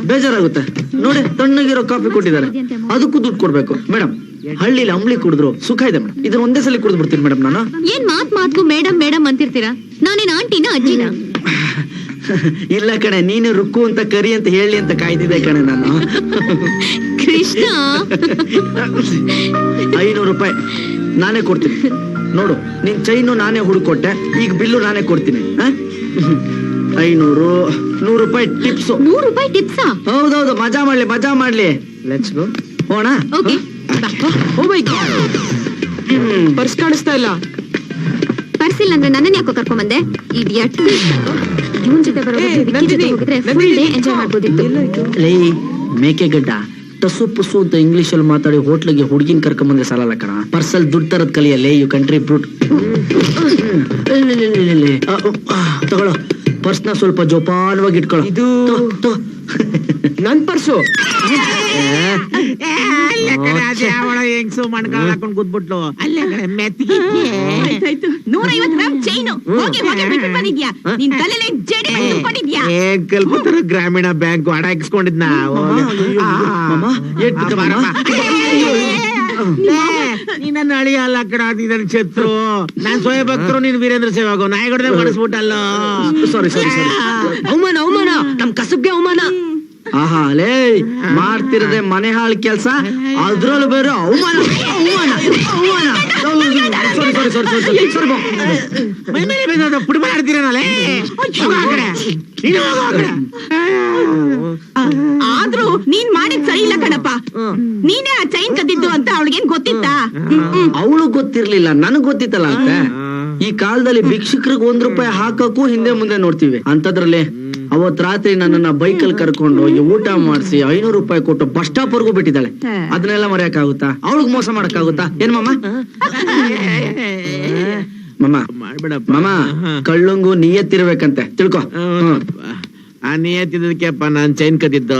ಬೇಜಾರಾಗುತ್ತೆ. ನೋಡಿ ತಣ್ಣಗಿರೋ ಕಾಫಿ ಕೊಟ್ಟಿದ್ದಾರೆ. ಅದಕ್ಕೂ ದುಡ್ಡು ಕೊಡ್ಬೇಕು. ಮೇಡಮ್ ಹಳ್ಳಿಲಿ ಅಂಬ್ಲಿ ಕುಡಿದ್ರು. ಸುಖ ಇದೆ ಮೇಡಮ್. ಇದನ್ನ ಒಂದೇ ಸಲ ಕುಡಿದು ಬಿಡ್ತೀನಿ ಮೇಡಮ್ ನಾನು. ಏನ್ ಮಾತ್ ಮಾತ್ಗೂ ಮೇಡಮ್ ಮೇಡಮ್ ಅಂತಿರ್ತೀರಾ? ನಾನೇನ್ ಆಂಟಿನ ಅಜ್ಜಿನ? [laughs] ಇಲ್ಲ ಕಣೆ ನೀನು ರುಕ್ಕು ಅಂತ ಕರಿ ಅಂತ ಹೇಳಿ ಅಂತ ಕಾಯ್ದಿದ್ದೆ ಕಣೆ ನಾನು. ಕೃಷ್ಣ? ಐನೂರು ರೂಪಾಯಿ. ನಾನೇ ಕೊಡ್ತೀನಿ. ನೋಡು ನಿನ್ ಚೈನು ನಾನೇ ಹುಡುಕೊಟ್ಟೆ ಈಗ ಬಿಲ್ಲು ನಾನೇ ಕೊಡ್ತೀನಿ? ಐನೂರು ನೂರು ರೂಪಾಯಿ ಟಿಪ್ಸ್. ನೂರು ರೂಪಾಯಿ ಟಿಪ್ಸಾ? ಹೌದೌದು ಮಜಾ ಮಾಡ್ಲಿ ಮಜಾ ಮಾಡ್ಲಿ. ಲೆಟ್ಸ್ ಗೋ ಹೋಣ okay oh my god purse ಕಾಣಿಸ್ತಾ ಇಲ್ಲ ಅಂದ್ರೆ ನನ್ನನ್ನ ಯಾಕೋ ಕರ್ಕೊಂಡ್ ಬಂದೆ ಈ ಇವನ್ ಜೊತೆ ಬರೋ ಹೋಗಿದ್ರೆ ಫುಲ್ ಡೇ ಎಂಜಾಯ್ ಮಾಡ್ಬೋದಿತ್ತು ಲೇ ಮೇಕೆ ಗಡ್ಡ ಟಸು ಪುಸು ಅಂತ ಇಂಗ್ಲಿಷ್ ಅಲ್ಲಿ ಮಾತಾಡಿ ಹೋಟ್ಲಿಗೆ ಹುಡುಗಿನ ಕರ್ಕೊಂಬಂದ್ರೆ ಸಾಲಲ್ಲ ಕಣ ಪರ್ಸಲ್ ದುಡ್ಡು ತರದ್ ಕಲಿಯಲ್ಲೇ ಯು ಕಂಟ್ರಿ ಬ್ರೂಟ್ ತಗೊಳ್ಳೋ ಪರ್ಸ್ನ ಸ್ವಲ್ಪ ಜೋಪಾನವಾಗಿ ಇಟ್ಕೊಳ್ಳೋ ಇದು. ನನ್ ಪರ್ಸು? ಹೆಂಗ್ಸು ಮಣ್ಕಾಲ್ ಹಾಕೊಂಡ್ ಕೂತ್ಬಿಟ್ಲು. ಅಲ್ಲೇ ಕಡೆ ಮೆತ್ತಿಗೆ ಆಯ್ತಾಯ್ತು. ನೂರ ಐವತ್ತು ಗ್ರಾಮ್ ಚೈನು ಹೋಗಿ ಹೋಗಿ ಬಿಟ್ಬಿಟ್ಟು ಬಂದಿದ್ಯಾ? ನಿನ್ ತಲೆಲಿ ಜಡೆ ಏ ಕಲ್ಪತರ ಗ್ರಾಮೀಣ ಬ್ಯಾಂಕ್ ಹಣ ಇಕ್ಸ್ಕೊಂಡಿದ್ನ ನಿನ್ನ ಏಟ್ ಬಿದ್ದ ಮಾಮ? ನೀನನ್ನ ಅಳಿಯ ಅಲ್ಲ ಕಡ ಇದನ್ ಛತ್ರು ನಾನ್ ಸ್ವಯ ಭಕ್ತರು ನೀನ್ ವೀರೇಂದ್ರ ಸೇವಾಗೋ ನಾಯಿಗಡೆ ಮಾಡಿಸ್ಬಿಟ್ಟಲ್ಲ ಸಾರಿ ಸಾರಿ ಸಾರಿ. ಅವಮಾನ ಅವಮಾನ. ನಮ್ ಕಸಬ್ಗೆ ಅವಮಾನ. ಆಹಾ ಲೇ ಮಾಡ್ತಿರದೆ ಮನೆ ಹಾಳು ಕೆಲಸ? ಅದ್ರಲ್ಲೂ ಬೇರೆ ಅವಮಾನ ಅವಮಾನ ಅವಮಾನ. ಸಾರಿ ಸಾರಿ ಸಾರಿ ಸಾರಿ ಸಾರಿ ಮೈ ಮೇಲೆ ಪುಡಿ. ಆದ್ರೂ ನೀನ್ ಮಾಡಿದ್ ಸರಿ ಇಲ್ಲ ಕಣಪ್ಪ. ನೀನೇ ಆ ಚೈನ್ ಕದ್ದಿದ್ದು ಅಂತ ಅವಳಿಗೇನ್ ಗೊತ್ತಿತ್ತಾ? ಅವಳು ಗೊತ್ತಿರ್ಲಿಲ್ಲ ನನಗ್ ಗೊತ್ತಿತ್ತಲ್ಲ ಅಂತ ಈ ಕಾಲದಲ್ಲಿ ಭಿಕ್ಷುಕರಿಗೆ ಒಂದ್ ರೂಪಾಯಿ ಹಾಕಕ್ಕೂ ಹಿಂದೆ ಮುಂದೆ ನೋಡ್ತೀವಿ. ಅಂತದ್ರಲ್ಲಿ ಅವತ್ ರಾತ್ರಿ ನನ್ನನ್ನ ಬೈಕಲ್ಲಿ ಕರ್ಕೊಂಡು ಹೋಗಿ ಊಟ ಮಾಡಿಸಿ ಐನೂರು ರೂಪಾಯಿ ಕೊಟ್ಟು ಬಸ್ ಸ್ಟಾಪ್ ವರ್ಗೂ ಬಿಟ್ಟಿದ್ದಾಳೆ ಅದನ್ನೆಲ್ಲ ಮರೆಯಕ್ಕಾಗುತ್ತಾ? ಅವಳಿಗೆ ಮೋಸ ಮಾಡಕ್ಕಾಗುತ್ತಾ? ಏನ್ ಮಾಮ? ಮಾಮ. ಮಾಡ್ಬೇಡ ಮಾಮ ಕಳ್ಳಂಗು ನಿಯತ್ತಿರ್ಬೇಕಂತೆ. ತಿಳ್ಕೊ. ಆ ನಿಯತ್ತಿದ್ದಕ್ಕೆಪ್ಪ ನಾನ್ ಚೈನ್ ಕದಿದ್ದು